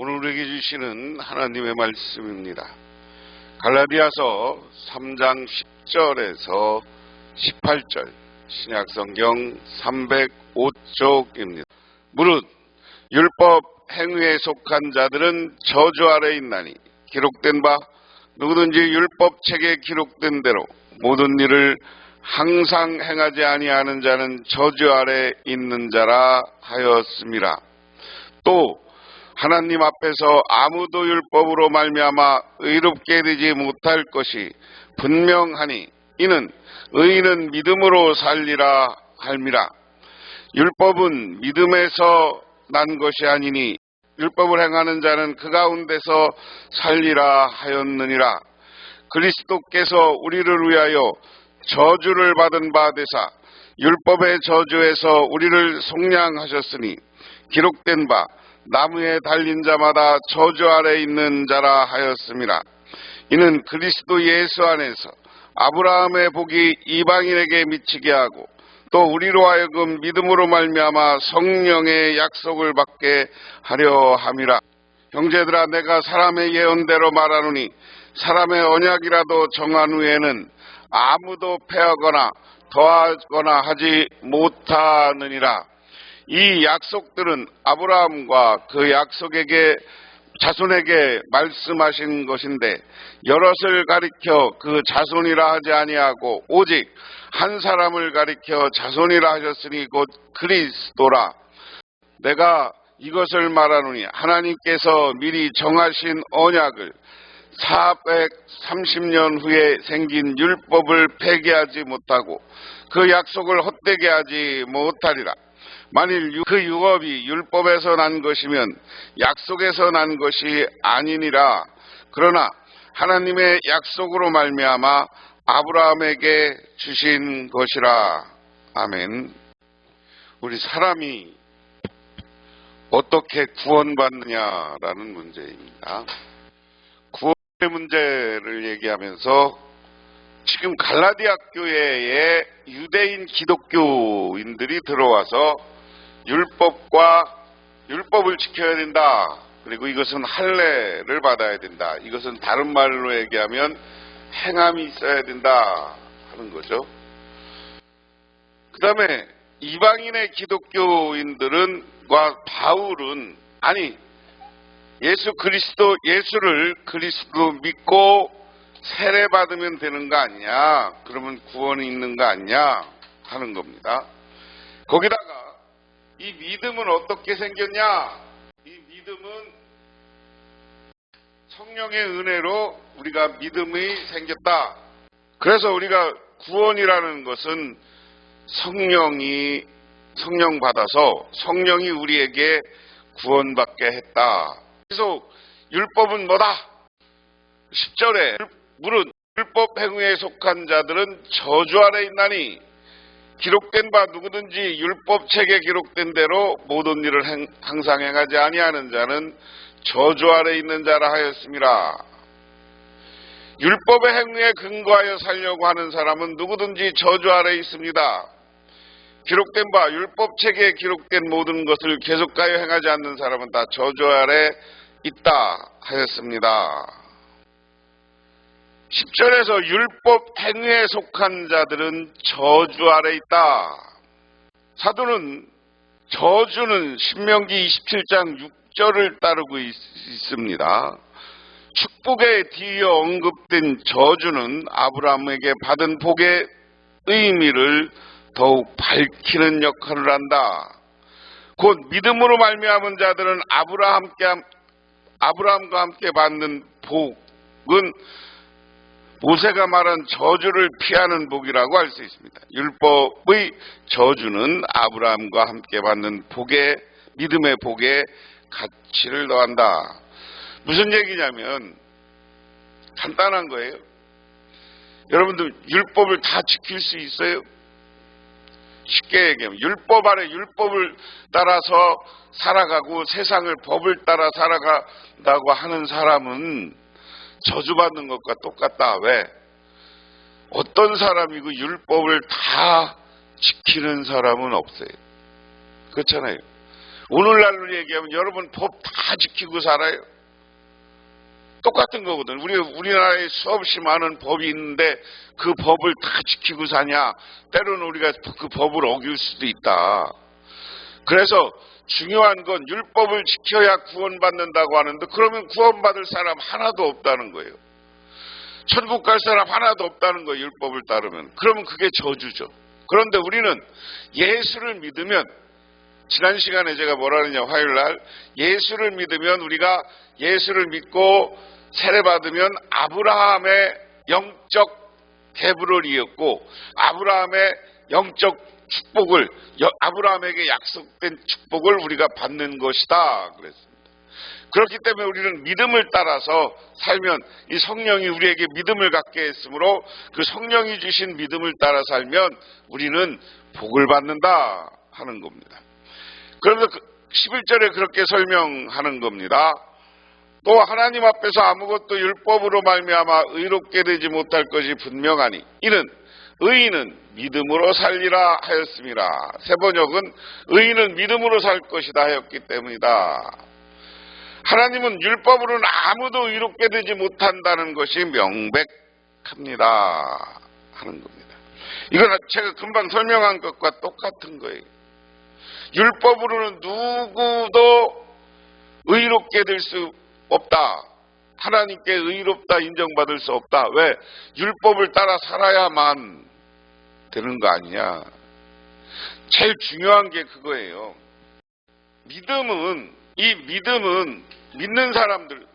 오늘 우리에게 주시는 하나님의 말씀입니다. 갈라디아서 3장 10절에서 18절 신약성경 305쪽입니다. 무릇 율법 행위에 속한 자들은 저주 아래 있나니 기록된 바 누구든지 율법 책에 기록된 대로 모든 일을 항상 행하지 아니하는 자는 저주 아래 있는 자라 하였습니다. 또 하나님 앞에서 아무도 율법으로 말미암아 의롭게 되지 못할 것이 분명하니 이는 의인은 믿음으로 살리라 할미라. 율법은 믿음에서 난 것이 아니니 율법을 행하는 자는 그 가운데서 살리라 하였느니라. 그리스도께서 우리를 위하여 저주를 받은 바 되사 율법의 저주에서 우리를 속량하셨으니 기록된 바 나무에 달린 자마다 저주 아래 있는 자라 하였습니다. 이는 그리스도 예수 안에서 아브라함의 복이 이방인에게 미치게 하고 또 우리로 하여금 믿음으로 말미암아 성령의 약속을 받게 하려 함이라. 형제들아 내가 사람의 예언대로 말하노니 사람의 언약이라도 정한 후에는 아무도 패하거나 더하거나 하지 못하느니라. 이 약속들은 아브라함과 그 약속에게 자손에게 말씀하신 것인데 여럿을 가리켜 그 자손이라 하지 아니하고 오직 한 사람을 가리켜 자손이라 하셨으니 곧 그리스도라. 내가 이것을 말하노니 하나님께서 미리 정하신 언약을 430년 후에 생긴 율법을 폐기하지 못하고 그 약속을 헛되게 하지 못하리라. 만일 그 유업이 율법에서 난 것이면 약속에서 난 것이 아니니라. 그러나 하나님의 약속으로 말미암아 아브라함에게 주신 것이라. 아멘. 우리 사람이 어떻게 구원받느냐라는 문제입니다. 구원의 문제를 얘기하면서 지금 갈라디아 교회에 유대인 기독교인들이 들어와서 율법과 율법을 지켜야 된다. 그리고 이것은 할례를 받아야 된다. 이것은 다른 말로 얘기하면 행함이 있어야 된다 하는 거죠. 그 다음에 이방인의 기독교인들은과 바울은 아니 예수 그리스도 예수를 그리스도 믿고 세례 받으면 되는 거 아니냐? 그러면 구원이 있는 거 아니냐? 하는 겁니다. 거기다가 이 믿음은 어떻게 생겼냐? 이 믿음은 성령의 은혜로 우리가 믿음이 생겼다. 그래서 우리가 구원이라는 것은 성령이 성령 받아서 성령이 우리에게 구원받게 했다. 그래서 율법은 뭐다? 10절에 무릇 율법 행위에 속한 자들은 저주 아래 있나니 기록된 바 누구든지 율법 책에 기록된 대로 모든 일을 행, 항상 행하지 아니하는 자는 저주 아래 있는 자라 하였습니다. 율법의 행위에 근거하여 살려고 하는 사람은 누구든지 저주 아래 있습니다. 기록된 바 율법 책에 기록된 모든 것을 계속하여 행하지 않는 사람은 다 저주 아래 있다 하였습니다. 10절에서 율법 행위에 속한 자들은 저주 아래 있다. 사도는 저주는 신명기 27장 6절을 따르고 있, 습니다 축복에 뒤이어 언급된 저주는 아브라함에게 받은 복의 의미를 더욱 밝히는 역할을 한다. 곧 믿음으로 말미암은 자들은 아브라함과 함께 받는 복은 모세가 말한 저주를 피하는 복이라고 할 수 있습니다. 율법의 저주는 아브라함과 함께 받는 복의 믿음의 복에 가치를 더한다. 무슨 얘기냐면 간단한 거예요. 여러분들 율법을 다 지킬 수 있어요? 쉽게 얘기하면 율법 아래 율법을 따라서 살아가고 세상을 법을 따라 살아간다고 하는 사람은 저주받는 것과 똑같다. 왜? 어떤 사람이고 율법을 다 지키는 사람은 없어요. 그렇잖아요. 오늘날로 얘기하면 여러분 법 다 지키고 살아요. 똑같은 거거든. 우리 우리나라에 수없이 많은 법이 있는데 그 법을 다 지키고 사냐? 때로는 우리가 그 법을 어길 수도 있다. 그래서 중요한 건 율법을 지켜야 구원받는다고 하는데 그러면 구원받을 사람 하나도 없다는 거예요. 천국 갈 사람 하나도 없다는 거예요. 율법을 따르면. 그러면 그게 저주죠. 그런데 우리는 예수를 믿으면 지난 시간에 제가 뭐라 그러냐 화요일 날 예수를 믿으면 우리가 예수를 믿고 세례 받으면 아브라함의 영적 계부를 이었고 아브라함의 영적 축복을 여- 아브라함에게 약속된 축복을 우리가 받는 것이다 그랬습니다. 그렇기 때문에 우리는 믿음을 따라서 살면 이 성령이 우리에게 믿음을 갖게 했으므로 그 성령이 주신 믿음을 따라 살면 우리는 복을 받는다 하는 겁니다. 그러면서 그 11절에 그렇게 설명하는 겁니다. 또 하나님 앞에서 아무것도 율법으로 말미암아 의롭게 되지 못할 것이 분명하니 이는 의인은 믿음으로 살리라 하였습니다. 세 번역은 의인은 믿음으로 살 것이다 하였기 때문이다. 하나님은 율법으로는 아무도 의롭게 되지 못한다는 것이 명백합니다. 하는 겁니다. 이건 제가 금방 설명한 것과 똑같은 거예요. 율법으로는 누구도 의롭게 될 수 없다. 하나님께 의롭다 인정받을 수 없다. 왜? 율법을 따라 살아야만 되는 거 아니냐. 제일 중요한 게 그거예요. 믿음은, 이 믿음은 믿는 사람들,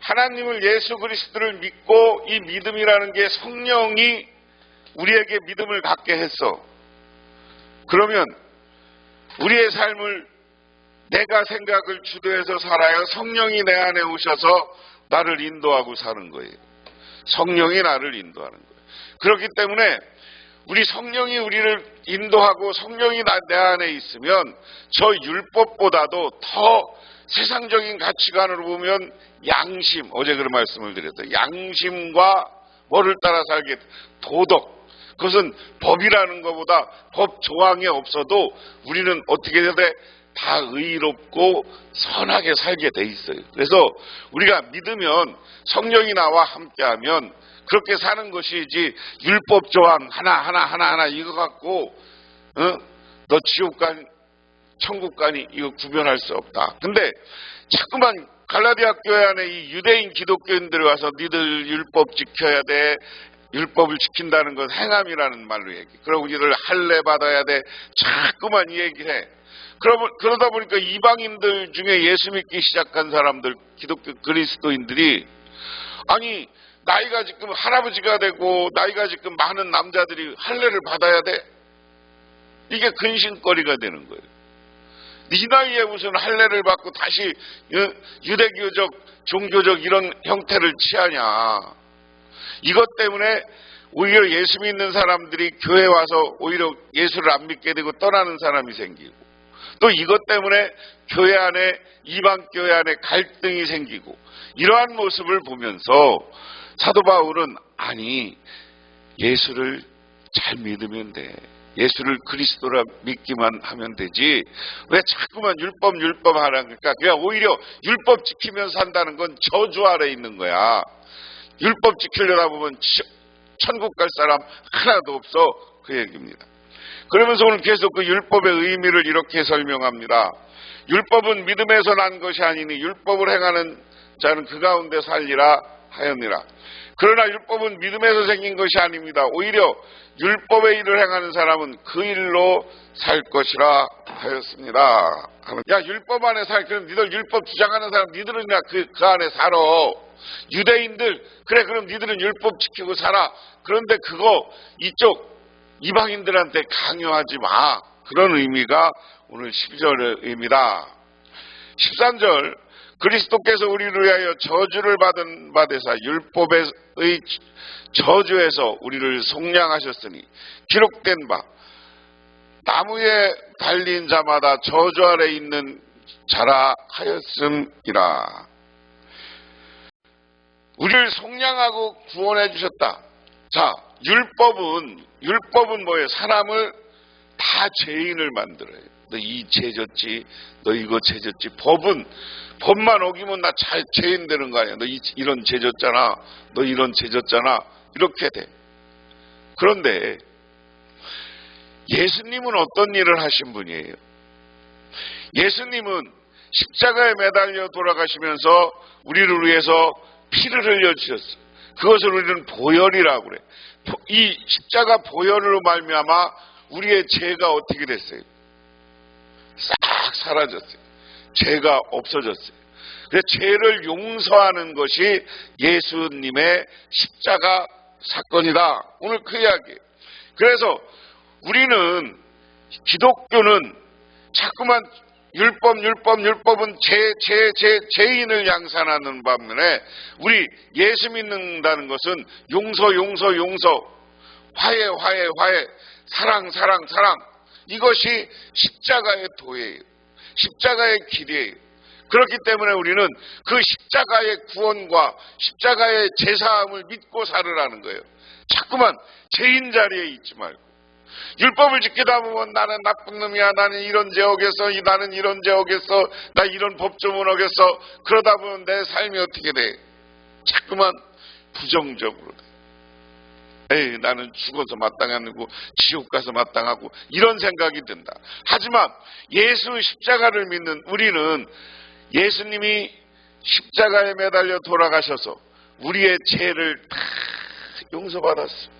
하나님을 예수 그리스도를 믿고 이 믿음이라는 게 성령이 우리에게 믿음을 갖게 했어. 그러면 우리의 삶을 내가 생각을 주도해서 살아야 성령이 내 안에 오셔서 나를 인도하고 사는 거예요. 성령이 나를 인도하는 거예요. 그렇기 때문에 우리 성령이 우리를 인도하고 성령이 나- 내 안에 있으면 저 율법보다도 더 세상적인 가치관으로 보면 양심, 어제 그런 말씀을 드렸어요. 양심과 뭐를 따라 살게, 도덕. 그것은 법이라는 것보다 법 조항이 없어도 우리는 어떻게 해야 돼? 다 의롭고 선하게 살게 돼 있어요. 그래서 우리가 믿으면 성령이 나와 함께하면 그렇게 사는 것이지 율법 조항 하나 하나 하나 하나 이거 갖고 어? 너 지옥 간 천국 가니 이거 구별할 수 없다. 근데 자꾸만 갈라디아 교회 안에 이 유대인 기독교인들이 와서 니들 율법 지켜야 돼. 율법을 지킨다는 건 행함이라는 말로 얘기. 그럼 우리를 할례 받아야 돼. 자꾸만 이 얘기해. 그러, 그러다 보니까 이방인들 중에 예수 믿기 시작한 사람들, 기독교 그리스도인들이 아니 나이가 지금 할아버지가 되고 나이가 지금 많은 남자들이 할례를 받아야 돼. 이게 근심거리가 되는 거예요. 네 나이에 무슨 할례를 받고 다시 유- 유대교적 종교적 이런 형태를 취하냐. 이것 때문에 오히려 예수 믿는 사람들이 교회 와서 오히려 예수를 안 믿게 되고 떠나는 사람이 생기고 또 이것 때문에 교회 안에 이방 교회 안에 갈등이 생기고 이러한 모습을 보면서 사도 바울은 아니 예수를 잘 믿으면 돼. 예수를 그리스도라 믿기만 하면 되지. 왜 자꾸만 율법 율법 하라 그러니까 그냥 오히려 율법 지키면서 산다는 건 저주 아래 있는 거야. 율법 지키려다 보면 치- 천국 갈 사람 하나도 없어 그 얘기입니다. 그러면서 오늘 계속 그 율법의 의미를 이렇게 설명합니다. 율법은 믿음에서 난 것이 아니니 율법을 행하는 자는 그 가운데 살리라 하였니라. 그러나 율법은 믿음에서 생긴 것이 아닙니다. 오히려 율법의 일을 행하는 사람은 그 일로 살 것이라 하였습니다. 야 율법 안에 살 그럼 니들 율법 주장하는 사람 니들은 그, 그 안에 살아. 유대인들 그래 그럼 니들은 율법 지키고 살아. 그런데 그거 이쪽 이방인들한테 강요하지 마. 그런 의미가 오늘 12절의 의미다. 13절 그리스도께서 우리를 위하여 저주를 받은 바되사 율법의 저주에서 우리를 속량하셨으니 기록된 바 나무에 달린 자마다 저주 아래 있는 자라 하였음이라. 우리를 속량하고 구원해 주셨다. 자, 율법은 율법은 뭐예요? 사람을 다 죄인을 만들어요. 너 이 죄졌지, 너 이거 죄졌지. 법은 법만 어기면 나 자- 죄인 되는 거 아니야. 너 이, 이런 죄졌잖아. 너 이런 죄졌잖아. 이렇게 돼. 그런데 예수님은 어떤 일을 하신 분이에요? 예수님은 십자가에 매달려 돌아가시면서 우리를 위해서 피를 흘려 주셨어. 그것을 우리는 보혈이라고 그래. 보- 이 십자가 보혈로 말미암아 우리의 죄가 어떻게 됐어요? 싹 사라졌어요. 죄가 없어졌어요. 그래서 죄를 용서하는 것이 예수님의 십자가 사건이다. 오늘 그 이야기예요. 그래서 우리는 기독교는 자꾸만 율법, 율법, 율법은 제, 제, 제, 죄인을 양산하는 반면에 우리 예수 믿는다는 것은 용서, 용서, 용서, 화해, 화해, 화해, 사랑, 사랑, 사랑. 이것이 십자가의 도예요. 십자가의 길이에요. 그렇기 때문에 우리는 그 십자가의 구원과 십자가의 제사함을 믿고 살으라는 거예요. 자꾸만 죄인 자리에 있지 말고. 율법을 지키다 보면 나는 나쁜 놈이야. 나는 이런 죄 어겼어. 이- 나는 이런 죄 어겼어. 나 이런 법조문 어겼어. 그러다 보면 내 삶이 어떻게 돼? 자꾸만 부정적으로 돼. 에이, 나는 죽어서 마땅하고 지옥 가서 마땅하고 이런 생각이 든다. 하지만 예수 십자가를 믿는 우리는 예수님이 십자가에 매달려 돌아가셔서 우리의 죄를 다 용서받았어.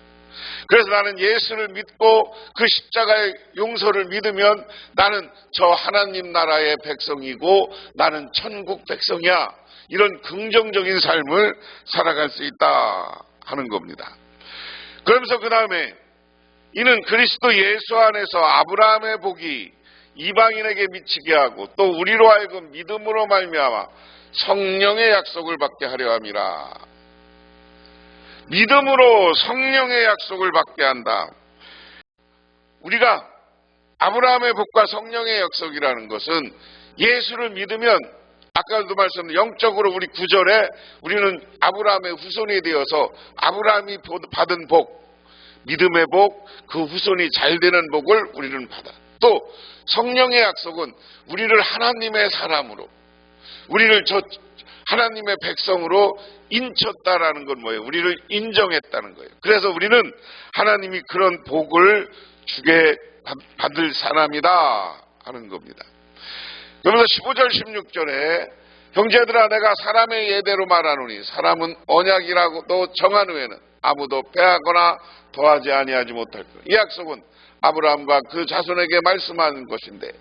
그래서 나는 예수를 믿고 그 십자가의 용서를 믿으면 나는 저 하나님 나라의 백성이고 나는 천국 백성이야. 이런 긍정적인 삶을 살아갈 수 있다 하는 겁니다. 그러면서 그 다음에 이는 그리스도 예수 안에서 아브라함의 복이 이방인에게 미치게 하고 또 우리로 하여금 믿음으로 말미암아 성령의 약속을 받게 하려 함이라. 믿음으로 성령의 약속을 받게 한다. 우리가 아브라함의 복과 성령의 약속이라는 것은 예수를 믿으면 아까도 말씀드린 영적으로 우리 구절에 우리는 아브라함의 후손이 되어서 아브라함이 받은 복, 믿음의 복, 그 후손이 잘 되는 복을 우리는 받아. 또 성령의 약속은 우리를 하나님의 사람으로, 우리를 저 하나님의 백성으로 인쳤다라는 건 뭐예요? 우리를 인정했다는 거예요. 그래서 우리는 하나님이 그런 복을 주게 받을 사람이다 하는 겁니다. 그러면서 15절 16절에 형제들아 내가 사람의 예대로 말하노니 사람은 언약이라고 또 정한 후에는 아무도 패하거나 더하지 아니하지 못할 것. 이 약속은 아브라함과 그 자손에게 말씀하는 것인데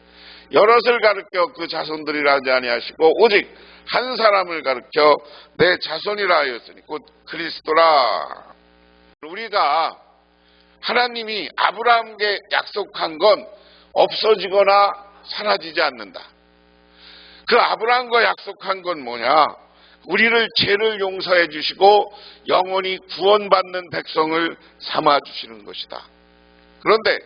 여럿을 가르쳐 그 자손들이라 하지 아니하시고 오직 한 사람을 가르쳐 내 자손이라 하였으니 곧 그리스도라. 우리가 하나님이 아브라함에게 약속한 건 없어지거나 사라지지 않는다. 그 아브라함과 약속한 건 뭐냐? 우리를 죄를 용서해 주시고 영원히 구원받는 백성을 삼아 주시는 것이다. 그런데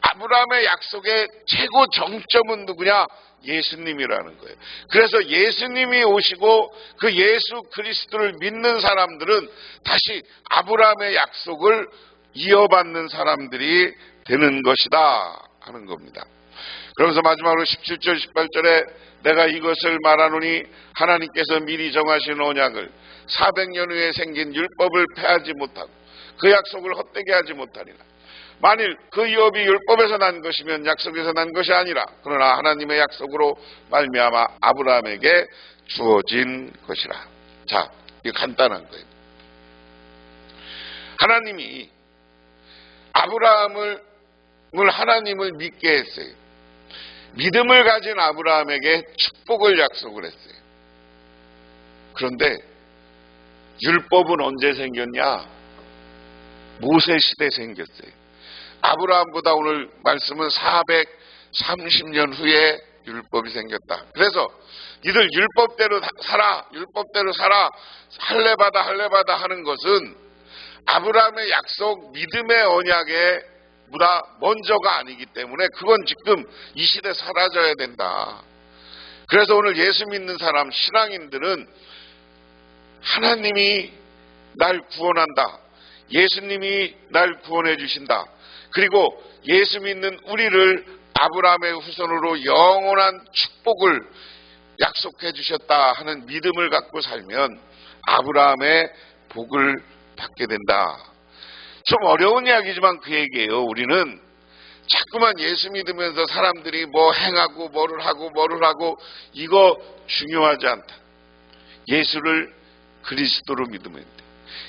아브라함의 약속의 최고 정점은 누구냐? 예수님이라는 거예요. 그래서 예수님이 오시고 그 예수 그리스도를 믿는 사람들은 다시 아브라함의 약속을 이어받는 사람들이 되는 것이다 하는 겁니다. 그러면서 마지막으로 17절 18절에 내가 이것을 말하노니 하나님께서 미리 정하신 언약을 400년 후에 생긴 율법을 폐하지 못하고 그 약속을 헛되게 하지 못하리라. 만일 그 유업이 율법에서 난 것이면 약속에서 난 것이 아니라 그러나 하나님의 약속으로 말미암아 아브라함에게 주어진 것이라. 자, 이거 간단한 거예요. 하나님이 아브라함을 하나님을 믿게 했어요. 믿음을 가진 아브라함에게 축복을 약속을 했어요. 그런데 율법은 언제 생겼냐? 모세 시대 생겼어요. 아브라함보다 오늘 말씀은 430년 후에 율법이 생겼다. 그래서 니들 율법대로 살아, 율법대로 살아, 할례받아, 할례받아 하는 것은 아브라함의 약속, 믿음의 언약에 보다 먼저가 아니기 때문에 그건 지금 이 시대 사라져야 된다. 그래서 오늘 예수 믿는 사람, 신앙인들은 하나님이 날 구원한다. 예수님이 날 구원해 주신다. 그리고 예수 믿는 우리를 아브라함의 후손으로 영원한 축복을 약속해 주셨다 하는 믿음을 갖고 살면 아브라함의 복을 받게 된다. 좀 어려운 이야기지만 그 얘기예요. 우리는 자꾸만 예수 믿으면서 사람들이 뭐 행하고 뭐를 하고 뭐를 하고 이거 중요하지 않다. 예수를 그리스도로 믿으면 돼.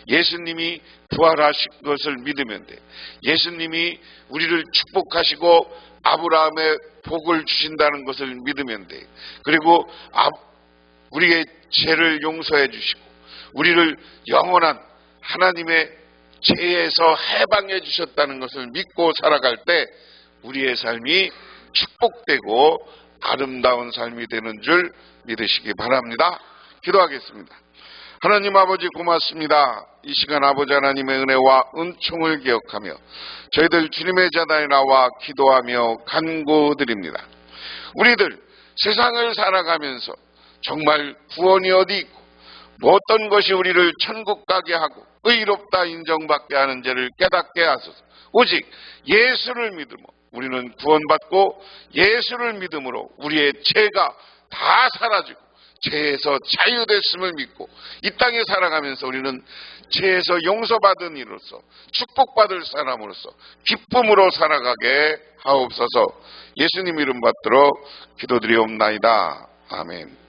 예수님이 부활하신 것을 믿으면 돼. 예수님이 우리를 축복하시고 아브라함의 복을 주신다는 것을 믿으면 돼. 그리고 아- 우리의 죄를 용서해 주시고 우리를 영원한 하나님의 죄에서 해방해 주셨다는 것을 믿고 살아갈 때 우리의 삶이 축복되고 아름다운 삶이 되는 줄 믿으시기 바랍니다. 기도하겠습니다. 하나님 아버지 고맙습니다. 이 시간 아버지 하나님의 은혜와 은총을 기억하며 저희들 주님의 자다에 나와 기도하며 간구드립니다. 우리들 세상을 살아가면서 정말 구원이 어디 있고 뭐 어떤 것이 우리를 천국 가게 하고 의롭다 인정받게 하는 죄를 깨닫게 하소서. 오직 예수를 믿으며 우리는 구원받고 예수를 믿음으로 우리의 죄가 다 사라지고 죄에서 자유됐음을 믿고 이 땅에 살아가면서 우리는 죄에서 용서받은 이로서 축복받을 사람으로서 기쁨으로 살아가게 하옵소서 예수님 이름 받들어 기도드리옵나이다. 아멘.